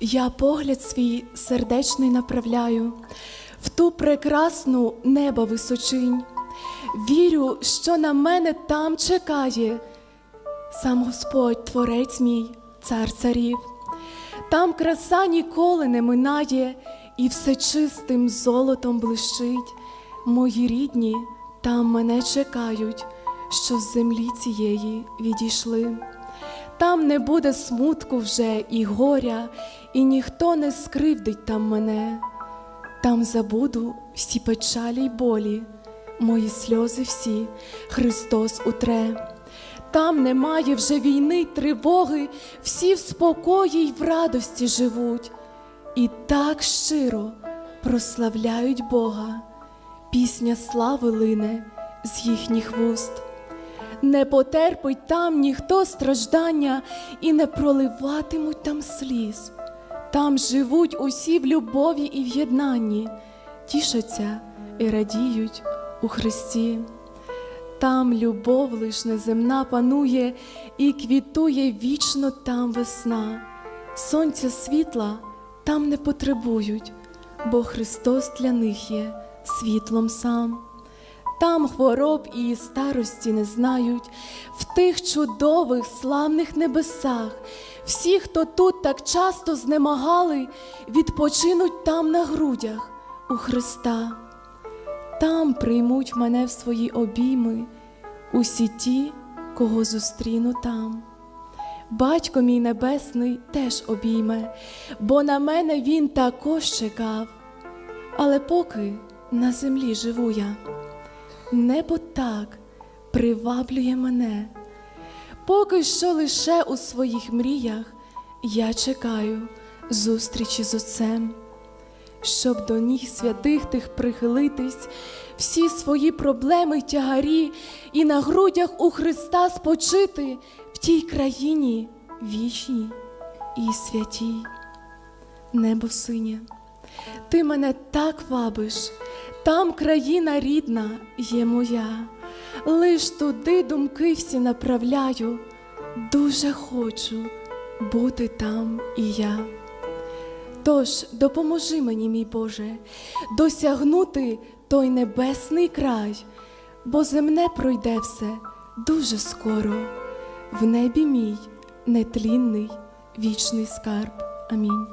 Я погляд свій сердечний направляю в ту прекрасну неба височинь. Вірю, що на мене там чекає сам Господь, Творець мій, цар царів. Там краса ніколи не минає, і все чистим золотом блищить. Мої рідні там мене чекають, що з землі цієї відійшли. Там не буде смутку вже і горя, і ніхто не скривдить там мене. Там забуду всі печалі й болі, мої сльози всі Христос утре. Там немає вже війни тривоги, всі в спокої й в радості живуть, і так щиро прославляють Бога, пісня слави лине з їхніх вуст. Не потерпить там ніхто страждання і не проливатимуть там сліз. Там живуть усі в любові і в єднанні, тішаться і радіють у Христі. Там любов лиш неземна панує і квітує вічно там весна. Сонця світла там не потребують, бо Христос для них є світлом сам. Там хвороб і старості не знають, в тих чудових славних небесах. Всі, хто тут так часто знемагали, відпочинуть там на грудях у Христа. Там приймуть мене в свої обійми усі ті, кого зустріну там. Батько мій небесний теж обійме, бо на мене він також чекав. Але поки на землі живу я, небо так приваблює мене, поки що лише у своїх мріях я чекаю зустрічі з Отцем щоб до ніг святих тих прихилитись, всі свої проблеми тягарі, і на грудях у Христа спочити в тій країні вічній і святій. Небо синє, ти мене так вабиш, там країна рідна є моя, лиш туди думки всі направляю, дуже хочу бути там і я. Тож допоможи мені, мій Боже, досягнути той небесний край, бо земне пройде все дуже скоро, в небі мій нетлінний вічний скарб. Амінь.